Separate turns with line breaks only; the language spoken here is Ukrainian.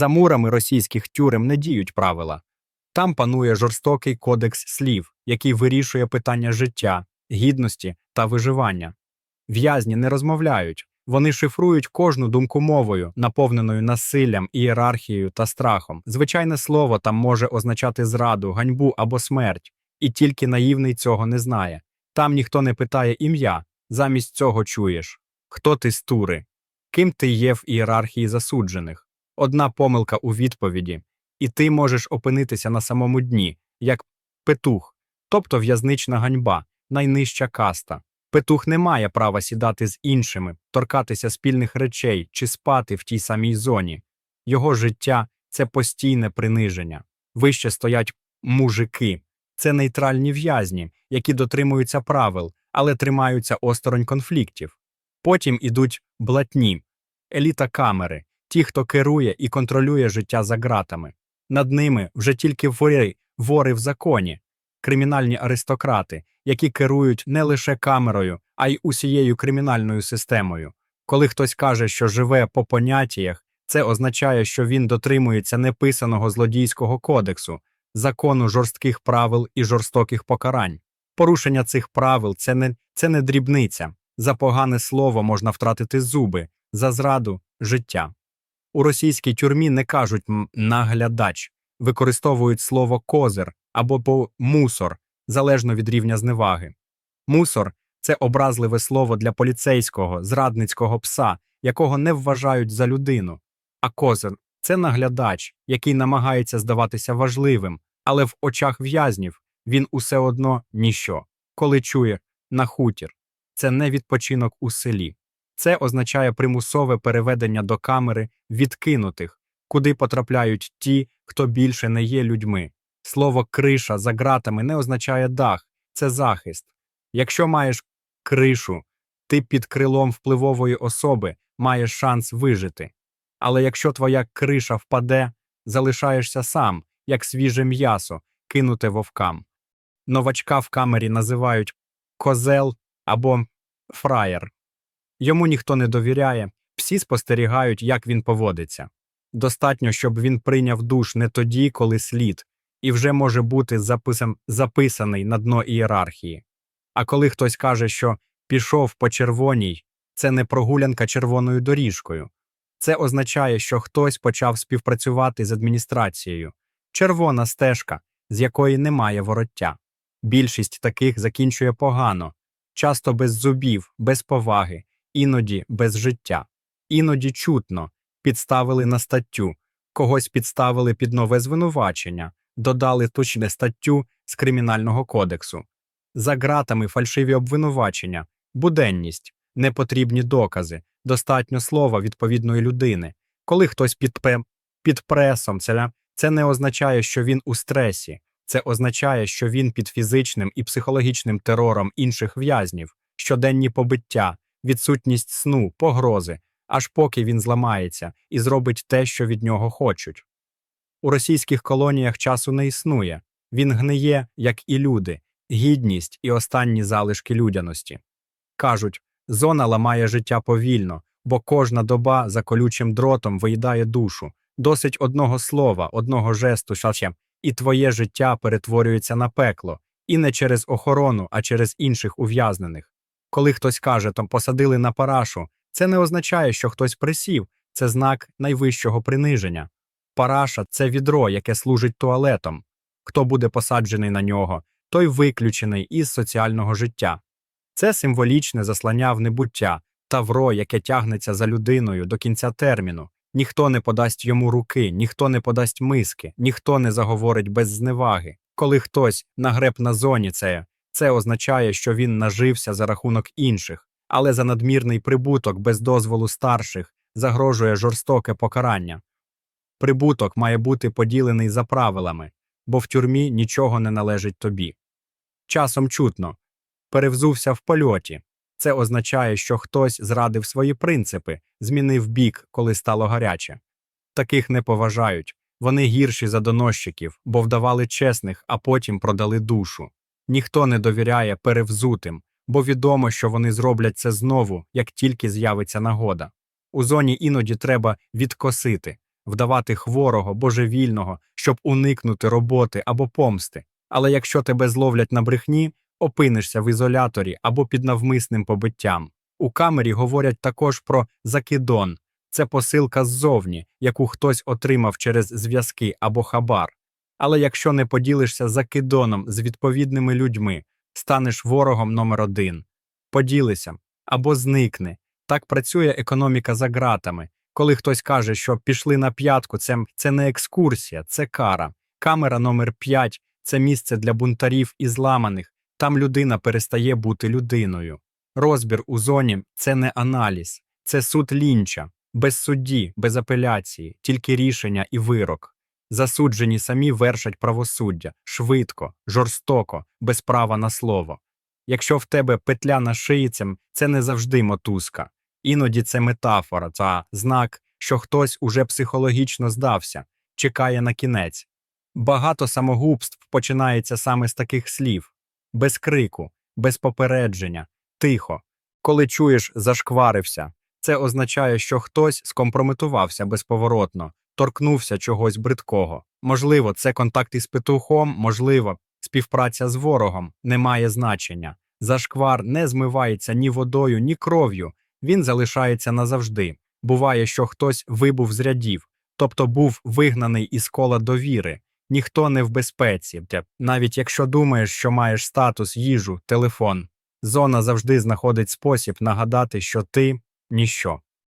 За мурами російських тюрем не діють правила. Там панує жорстокий кодекс слів, який вирішує питання життя, гідності та виживання. В'язні не розмовляють, вони шифрують кожну думку мовою, наповненою насиллям, ієрархією та страхом. Звичайне слово там може означати зраду, ганьбу або смерть, і тільки наївний цього не знає. Там ніхто не питає ім'я, замість цього чуєш хто ти з тури, ким ти є в ієрархії засуджених. Одна помилка у відповіді, і ти можеш опинитися на самому дні, як петух, тобто в'язнична ганьба, найнижча каста. Петух не має права сідати з іншими, торкатися спільних речей чи спати в тій самій зоні. Його життя це постійне приниження. Вище стоять мужики, це нейтральні в'язні, які дотримуються правил, але тримаються осторонь конфліктів. Потім ідуть блатні, еліта камери, ті, хто керує і контролює життя за ґратами. Над ними вже тільки вори, вори в законі, кримінальні аристократи, які керують не лише камерою, а й усією кримінальною системою. Коли хтось каже, що живе по поняттях, це означає, що він дотримується неписаного злодійського кодексу, закону жорстких правил і жорстоких покарань. Порушення цих правил це не, це не дрібниця. За погане слово можна втратити зуби, за зраду життя. У російській тюрмі не кажуть «м, наглядач, використовують слово козир або мусор, залежно від рівня зневаги. Мусор це образливе слово для поліцейського, зрадницького пса, якого не вважають за людину. А козир це наглядач, який намагається здаватися важливим, але в очах в'язнів він усе одно ніщо. Коли чує на хутір, це не відпочинок у селі. Це означає примусове переведення до камери відкинутих, куди потрапляють ті, хто більше не є людьми. Слово криша за ґратами не означає дах, це захист. Якщо маєш кришу, ти під крилом впливової особи маєш шанс вижити. Але якщо твоя криша впаде, залишаєшся сам, як свіже м'ясо, кинуте вовкам. Новачка в камері називають козел або фраєр. Йому ніхто не довіряє, всі спостерігають, як він поводиться. Достатньо, щоб він прийняв душ не тоді, коли слід, і вже може бути записам, записаний на дно ієрархії. А коли хтось каже, що пішов по червоній, це не прогулянка червоною доріжкою. Це означає, що хтось почав співпрацювати з адміністрацією. Червона стежка, з якої немає вороття. Більшість таких закінчує погано, часто без зубів, без поваги, іноді без життя. Іноді чутно підставили на статтю, когось підставили під нове звинувачення, додали точне статтю з кримінального кодексу. За ґратами фальшиві обвинувачення, буденність, непотрібні докази, достатньо слова відповідної людини. Коли хтось під, під пресом, це, це не означає, що він у стресі, це означає, що він під фізичним і психологічним терором інших в'язнів, щоденні побиття, відсутність сну, погрози, аж поки він зламається і зробить те, що від нього хочуть. У російських колоніях часу не існує, він гниє, як і люди, гідність і останні залишки людяності. Кажуть, зона ламає життя повільно, бо кожна доба за колючим дротом виїдає душу, досить одного слова, одного жесту, шачем, і твоє життя перетворюється на пекло, і не через охорону, а через інших ув'язнених. Коли хтось каже, там посадили на парашу, це не означає, що хтось присів, це знак найвищого приниження. Параша це відро, яке служить туалетом. Хто буде посаджений на нього, той виключений із соціального життя. Це символічне заслання в небуття, тавро, яке тягнеться за людиною до кінця терміну. Ніхто не подасть йому руки, ніхто не подасть миски, ніхто не заговорить без зневаги. Коли хтось нагреб на зоні це, це означає, що він нажився за рахунок інших, але за надмірний прибуток без дозволу старших загрожує жорстоке покарання. Прибуток має бути поділений за правилами, бо в тюрмі нічого не належить тобі. Часом чутно перевзувся в польоті. Це означає, що хтось зрадив свої принципи, змінив бік, коли стало гаряче. Таких не поважають. Вони гірші за доносчиків, бо вдавали чесних, а потім продали душу. Ніхто не довіряє перевзутим, бо відомо, що вони зроблять це знову, як тільки з'явиться нагода. У зоні іноді треба відкосити, вдавати хворого, божевільного, щоб уникнути роботи або помсти. Але якщо тебе зловлять на брехні, опинишся в ізоляторі або під навмисним побиттям. У камері говорять також про закидон. Це посилка ззовні, яку хтось отримав через зв'язки або хабар. Але якщо не поділишся закидоном з відповідними людьми, станеш ворогом номер один. Поділися або зникни. Так працює економіка за ґратами. Коли хтось каже, що пішли на п'ятку, це, це не екскурсія, це кара. Камера номер 5 – це місце для бунтарів і зламаних. Там людина перестає бути людиною. Розбір у зоні це не аналіз, це суд лінча, без судді, без апеляції, тільки рішення і вирок. Засуджені самі вершать правосуддя швидко, жорстоко, без права на слово. Якщо в тебе петля на шиїцям, це не завжди мотузка. Іноді це метафора та знак, що хтось уже психологічно здався, чекає на кінець. Багато самогубств починається саме з таких слів без крику, без попередження, тихо. Коли чуєш зашкварився, це означає, що хтось скомпрометувався безповоротно, торкнувся чогось бридкого. Можливо, це контакт із петухом, можливо, співпраця з ворогом не має значення. Зашквар не змивається ні водою, ні кров'ю, він залишається назавжди. Буває, що хтось вибув з рядів, тобто був вигнаний із кола довіри. Ніхто не в безпеці, навіть якщо думаєш, що маєш статус, їжу, телефон. Зона завжди знаходить спосіб нагадати, що ти ніщо.